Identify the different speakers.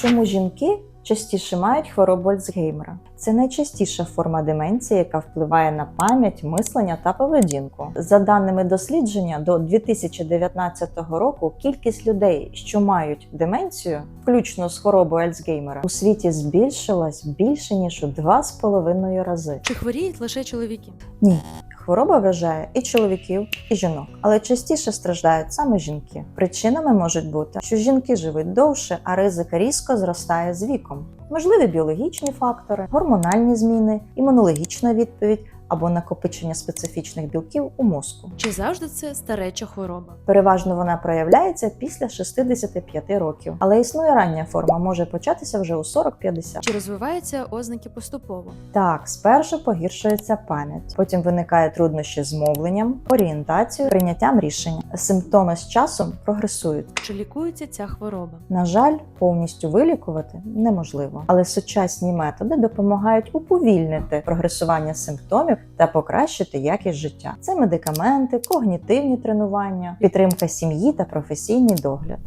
Speaker 1: Чому жінки частіше мають хворобу Альцгеймера? Це найчастіша форма деменції, яка впливає на пам'ять, мислення та поведінку. За даними дослідження, до 2019 року кількість людей, що мають деменцію, включно з хворобою Альцгеймера, у світі збільшилась більше ніж у 2,5 рази.
Speaker 2: Чи хворіють лише чоловіки?
Speaker 1: Ні, хвороба вражає і чоловіків, і жінок, але частіше страждають саме жінки. Причинами можуть бути, що жінки живуть довше, а ризик різко зростає з віком. Можливі біологічні фактори, гормональні зміни, імунологічна відповідь або накопичення специфічних білків у мозку.
Speaker 2: Чи завжди це стареча хвороба?
Speaker 1: Переважно вона проявляється після 65 років, але існує рання форма, може початися вже у 40-50.
Speaker 2: Чи розвиваються ознаки поступово?
Speaker 1: Так, спершу погіршується пам'ять, потім виникає труднощі з мовленням, орієнтацією, прийняттям рішення. Симптоми з часом прогресують.
Speaker 2: Чи лікується ця хвороба?
Speaker 1: На жаль, повністю вилікувати неможливо, але сучасні методи допомагають уповільнити прогресування симптомів та покращити якість життя. Це медикаменти, когнітивні тренування, підтримка сім'ї та професійний догляд.